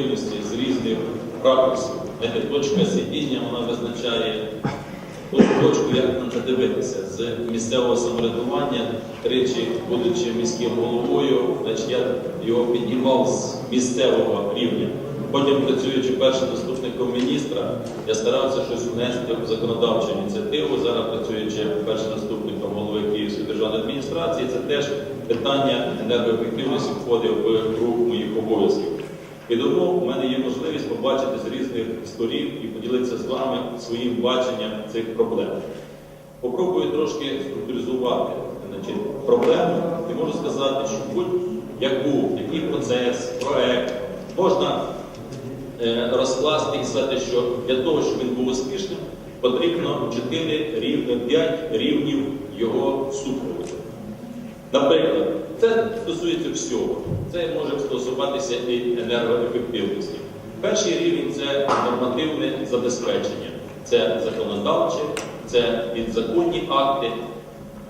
енергоефективності з різних ракурсів. Знаєте, точка сидіння вона визначає ту точку, як на це дивитися. З місцевого самоврядування, тричі, будучи міським головою, значить, я його піднімав з місцевого рівня. Потім, працюючи першим заступником міністра, я старався щось внести в законодавчу ініціативу. Зараз працюючи першим заступником голови Київської державної адміністрації, це теж питання енергоефективності входить в круг моїх обов'язків. І тому у мене є можливість побачити з різних сторін і поділитися з вами своїм баченням цих проблем. Попробую трошки структуризувати значить, проблему і можу сказати, що будь-яку, який процес, проект можна е, розкласти і сказати, що для того, щоб він був успішним, потрібно 4 рівня, 5 рівнів його супроводу. Наприклад, це стосується всього. Це може стосуватися і енергоефективності. Перший рівень це нормативне забезпечення, це законодавче, це підзаконні акти.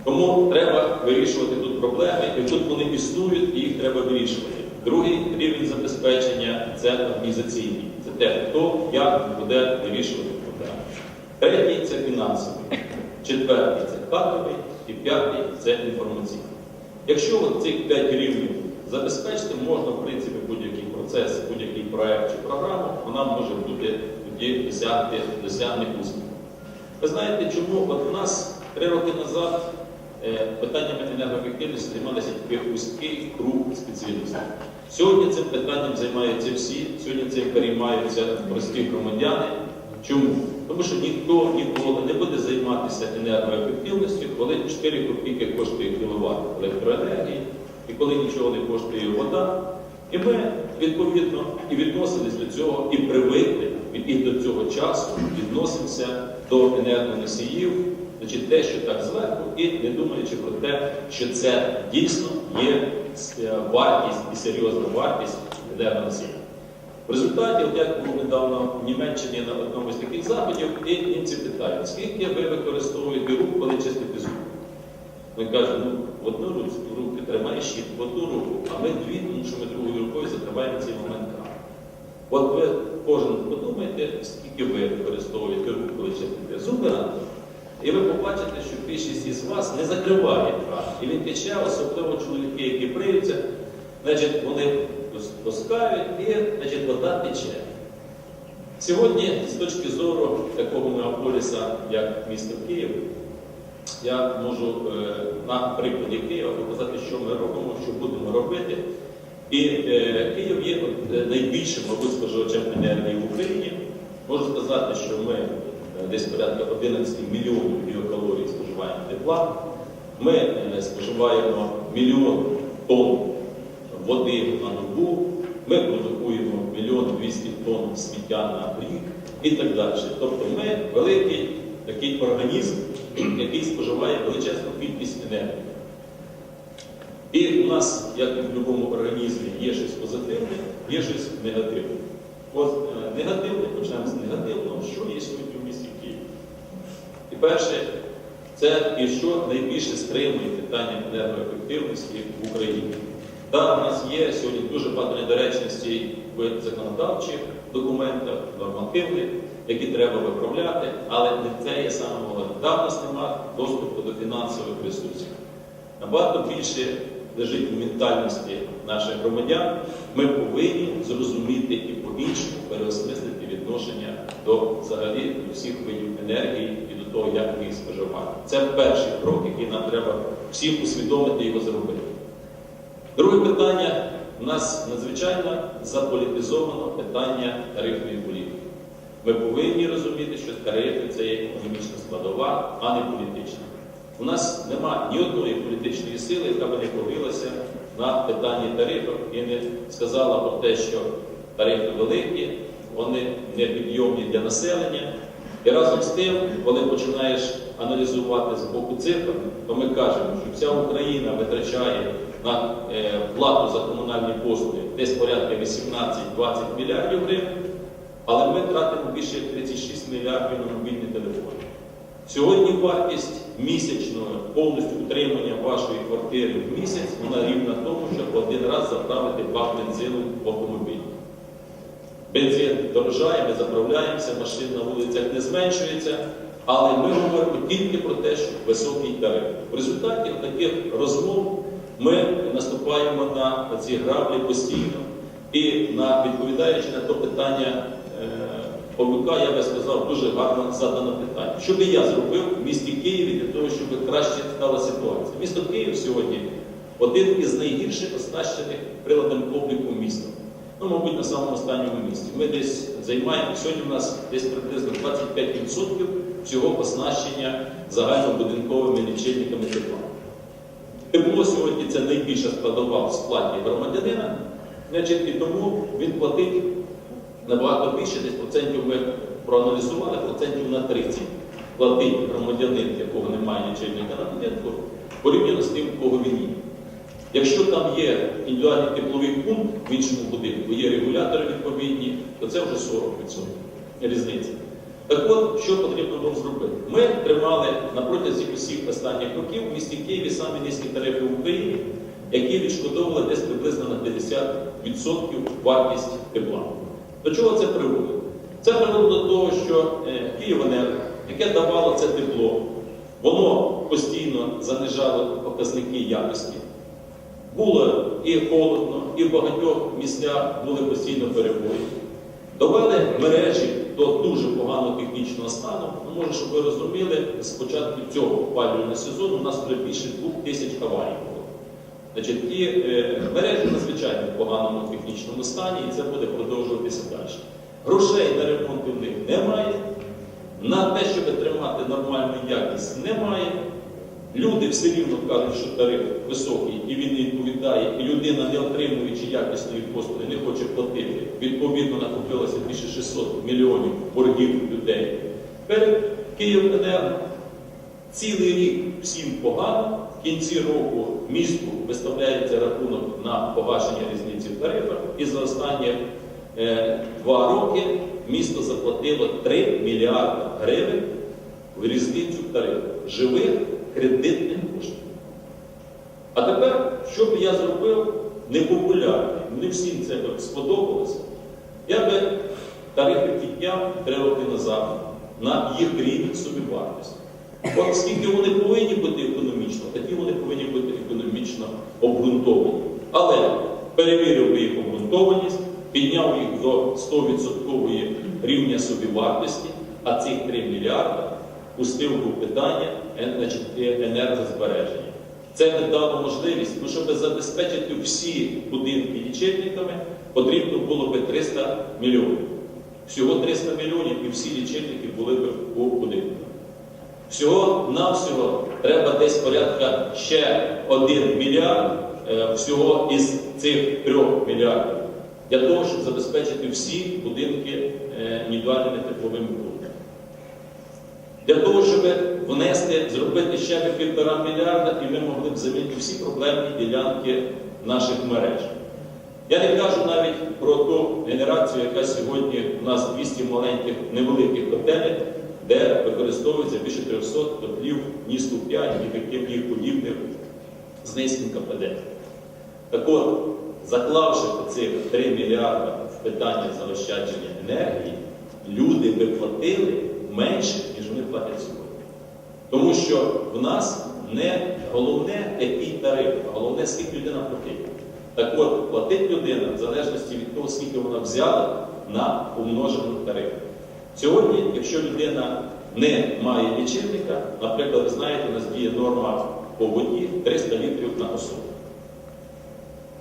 Тому треба вирішувати тут проблеми, і тут вони існують, і їх треба вирішувати. Другий рівень забезпечення це організаційний. Це те, хто як буде вирішувати проблеми. Третій це фінансовий, четвертий це кадровий і п'ятий це інформаційний. Якщо от цих п'ять рівнів забезпечити, можна, в принципі, будь-який процес, будь-який проект чи програму, вона може бути тоді досягти досягне успіху. Ви знаєте, чому от у нас три роки назад е, питаннями енергоефективності займалися тільки вузький круг спеціалістів. Сьогодні цим питанням займаються всі, сьогодні цим переймаються прості громадяни. Чому? Тому що ніхто ніколи не буде займатися енергоефективністю, коли 4 копійки коштує кіловат електроенергії, і коли нічого не коштує вода. І ми відповідно і відносились до цього, і привикли, і до цього часу відносимося до енергоносіїв, значить те, що так зверху, і не думаючи про те, що це дійсно є е, вартість і серйозна вартість енергоносіїв. В результаті, от як був недавно в Німеччині на одному з таких заходів, і німці питають, скільки ви використовуєте рук, коли чистите зуби? Ми кажемо, ну, одну руку, тримаєш щит, в одну руку, а ми дві, тому що ми другою рукою закриваємо цей момент кран. От ви кожен подумайте, скільки ви використовуєте рук, коли чистите зуби і ви побачите, що більшість із вас не закриває кран. І він тече, особливо чоловіки, які бриються, значить, вони доскають і значить, вода тече. Сьогодні, з точки зору такого мегаполіса, як місто Київ, я можу е, на прикладі Києва показати, що ми робимо, що будемо робити. І е, Київ є е, найбільшим мабуть, споживачем енергії в Україні. Можу сказати, що ми е, десь порядка 11 мільйонів кілокалорій споживаємо тепла. Ми е, споживаємо мільйон тонн води на добу, ми продукуємо мільйон 200 тонн сміття на рік і так далі. Тобто ми великий такий організм, який споживає величезну кількість енергії. І у нас, як і в будь-якому організмі, є щось позитивне, є щось негативне. От е, негативне, почнемо з негативного, що є сьогодні в місті Києві. І перше, це і що найбільше стримує питання енергоефективності в Україні. Так, у нас є сьогодні дуже багато недоречностей в законодавчих документах, нормативних, які треба виправляти, але не це є саме головне. Так, у нас немає доступу до фінансових ресурсів. Набагато більше лежить в ментальності наших громадян. Ми повинні зрозуміти і по-іншому переосмислити відношення до взагалі всіх видів енергії і до того, як ми їх споживаємо. Це перший крок, який нам треба всім усвідомити і його зробити. Друге питання у нас надзвичайно заполітизовано питання тарифної політики. Ми повинні розуміти, що тарифи це є економічна складова, а не політична. У нас нема ні одної політичної сили, яка би не повілася на питанні тарифів і не сказала про те, що тарифи великі, вони непідйомні для населення. І разом з тим, коли починаєш аналізувати з боку цифр, то ми кажемо, що вся Україна витрачає на е, плату за комунальні послуги десь порядка 18-20 мільярдів гривень, але ми тратимо більше 36 мільярдів на мобільні телефони. Сьогодні вартість місячного повністю утримання вашої квартири в місяць вона рівна тому, щоб один раз заправити бак бензину в автомобіль. Бензин дорожає, ми заправляємося, машин на вулицях не зменшується, але ми говоримо тільки про те, що високий тариф. В результаті таких розмов ми наступаємо на ці граблі постійно. І на відповідаючи на то питання е, Павлюка, я би сказав, дуже гарно задано питання. Що би я зробив в місті Києві для того, щоб краще стала ситуація? Місто Київ сьогодні один із найгірших оснащених приладом обліку міста. Ну, мабуть, на самому останньому місці. Ми десь займаємо, сьогодні у нас десь приблизно 25% всього оснащення загальнобудинковими лічильниками тепла. Тепло сьогодні це найбільша складова в складі громадянина, значить, і тому він платить набагато більше, десь процентів ми проаналізували, процентів на 30 платить громадянин, якого немає лічильника на будинку, порівняно з тим, кого він є. Якщо там є індивідуальний тепловий пункт в іншому будинку, є регулятори відповідні, то це вже 40% різниця. Так от, що потрібно було зробити? Ми тримали на протязі усіх останніх років в місті Києві самі низькі тарифи в Україні, які відшкодовували десь приблизно на 50% вартість тепла. До чого це приводить? Це приводить до того, що е, Київенерго, яке давало це тепло, воно постійно занижало показники якості. Було і холодно, і в багатьох місцях були постійно перебої. Довели мережі до дуже поганого технічного стану. Ну, може, щоб ви розуміли, з початку цього опалювального сезону у нас вже більше двох тисяч аварій було. Значить, і е, мережі надзвичайно в поганому технічному стані, і це буде продовжуватися далі. Грошей на ремонт у них немає, на те, щоб тримати нормальну якість, немає. Люди все рівно кажуть, що тариф високий і він не відповідає, і людина, не отримуючи якісної послуги, не хоче платити. Відповідно, накопилося більше 600 мільйонів боргів людей. Перед Київенерго цілий рік всім погано. В кінці року місту виставляється рахунок на погашення різниці в тарифах, і за останні е, два роки місто заплатило 3 мільярди гривень в різницю в тарифах живих кредитних коштів. А тепер, що б я зробив непопулярне, не всім це б сподобалося, я би тарифи підняв три роки назад на їх рівень собівартості. От скільки вони повинні бути економічно, такі вони повинні бути економічно обґрунтовані. Але перевірив би їх обґрунтованість, підняв їх до 100% рівня собівартості, а цих 3 мільярда пустив у питання енергозбереження. Це не дало можливість, ну, щоб забезпечити всі будинки лічильниками, потрібно було би 300 мільйонів. Всього 300 мільйонів і всі лічильники були б у будинку. Всього навсього треба десь порядка ще 1 мільярд е, всього із цих 3 мільярдів для того, щоб забезпечити всі будинки е, індивідуальними тепловими пунктами. Для того, щоб внести, зробити ще півтора мільярда, і ми могли б замінити всі проблемні ділянки наших мереж. Я не кажу навіть про ту генерацію, яка сьогодні у нас 200 маленьких невеликих котелів, де використовується більше 300 котлів НІСТу 5 і таких їх подібних з низьким КПД. Так от, заклавши цих 3 мільярда в питання заощадження енергії, люди би платили менше, ніж вони платять сьогодні. Що в нас не головне, який тариф, а головне, скільки людина платить. Так от, платить людина в залежності від того, скільки вона взяла на умножену тариф. Сьогодні, якщо людина не має лічильника, наприклад, ви знаєте, у нас діє норма по воді 300 літрів на особу.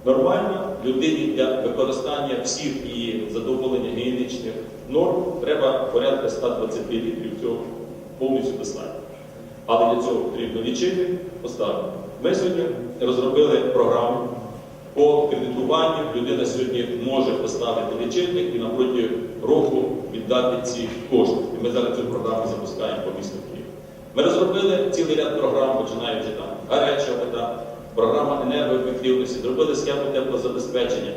Нормально людині для використання всіх її задоволення гігієнічних норм треба порядка 120 літрів цього повністю достатньо. Але для цього потрібно лічильник поставити. Ми сьогодні розробили програму по кредитуванню. Людина сьогодні може поставити лічильник і напроти року віддати ці кошти. І ми зараз цю програму запускаємо по місту Києві. Ми розробили цілий ряд програм, починаючи там гаряча вода, програма енергоефективності, зробили схему теплозабезпечення.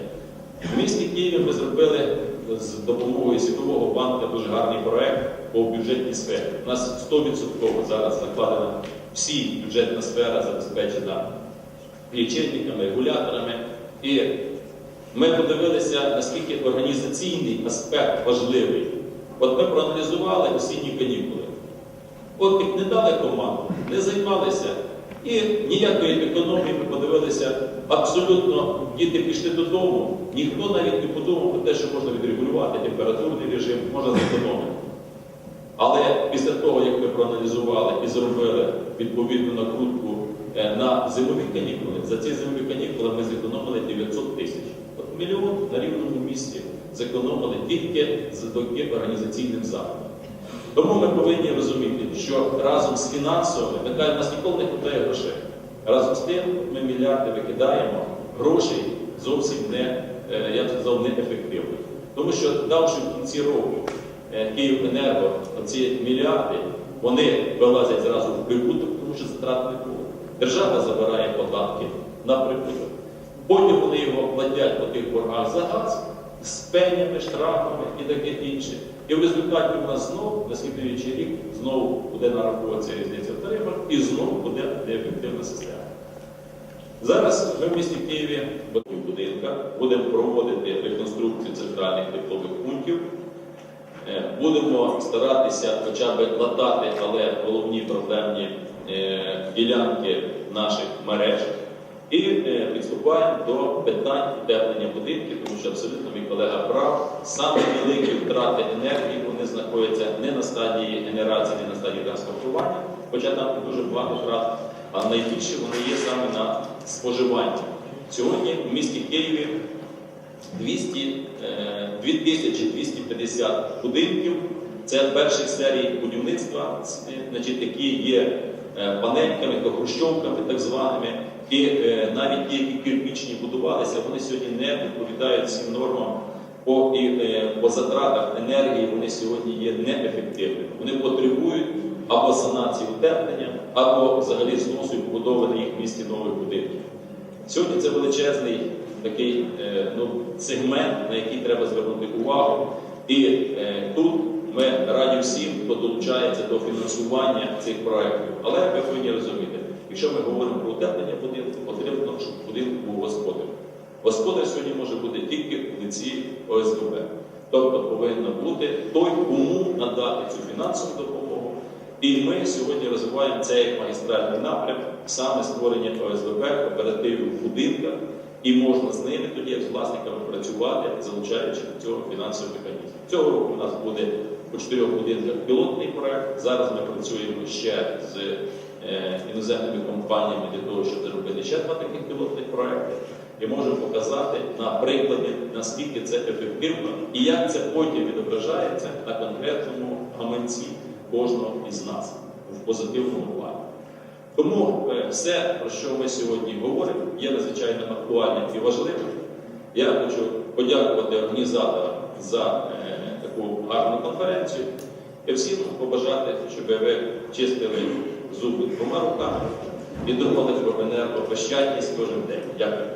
В місті Києві ми зробили з допомогою Світового банку дуже гарний проект по бюджетній сфері. У нас 100% зараз закладена всі бюджетна сфера забезпечена лічильниками, регуляторами. І Ми подивилися, наскільки організаційний аспект важливий. От ми проаналізували осінні канікули. От їх не дали команду, не займалися. І ніякої економії ми подивилися. Абсолютно діти пішли додому. Ніхто навіть не подумав про те, що можна відрегулювати температурний режим, можна зекономити. Але після того, як ми проаналізували і зробили відповідну накрутку е, на зимові канікули, за ці зимові канікули ми зекономили 900 тисяч. От мільйон на рівному місці зекономили тільки завдяки організаційним заходам. Тому ми повинні розуміти, що разом з фінансовими, у нас ніколи не вистачає грошей. Разом з тим ми мільярди викидаємо, грошей зовсім не, е, я б сказав, неефективно. Тому що давши в кінці року е, Київенерго ці мільярди, вони вилазять зразу в прибуток, тому що затрат не було. Держава забирає податки на прибуток. Потім вони його платять по тих боргах за газ з пенями, штрафами і таке інше. І в результаті у нас знову на слідуючий рік знову буде нараховуватися різниця в тарифах і знову буде неефективна система. Зараз ми в місті Києві в будинках будемо проводити реконструкцію центральних теплових пунктів. Е, Будемо старатися хоча б латати, але головні проблемні е, ділянки наших мереж. І е, приступаємо до питань утеплення будинків, тому що абсолютно мій колега прав. Саме великі втрати енергії вони знаходяться не на стадії генерації, не на стадії транспортування, хоча там дуже багато втрат, а найбільше вони є саме на споживанні. Сьогодні в місті Києві 200, е, 2250 будинків. Це перших серій будівництва, е, значить, які є панельками, то хрущовками так званими. І е, навіть ті, які кирпічні будувалися, вони сьогодні не відповідають всім нормам по, і, е, по затратах енергії, вони сьогодні є неефективними. Вони потребують або санації утеплення, або взагалі зносу і побудови на їх місці нових будинків. Сьогодні це величезний такий е, ну, сегмент, на який треба звернути увагу. І е, тут ми раді всім, хто долучається до фінансування цих проєктів. Але ви повинні розуміти, якщо ми говоримо про утеплення будинку, потрібно, щоб в будинку був господар. Господар сьогодні може бути тільки в лиці ОСББ. Тобто повинен бути той, кому надати цю фінансову допомогу. І ми сьогодні розвиваємо це як магістральний напрям, саме створення ОСББ, кооперативів в будинках, і можна з ними тоді, як з власниками, працювати, залучаючи до цього фінансовий механізм. Цього року у нас буде по чотирьох будинках пілотний проект. Зараз ми працюємо ще з е, іноземними компаніями для того, щоб зробити ще два таких пілотних проекти. І можемо показати на прикладі, наскільки це ефективно і як це потім відображається на конкретному гаманці кожного із нас в позитивному плані. Тому е, все, про що ми сьогодні говоримо, є надзвичайно актуальним і важливим. Я хочу подякувати організаторам за е, таку гарну конференцію і всім побажати, щоб ви чистили зуби двома руками і думали про енергопощадність кожен день. Дякую.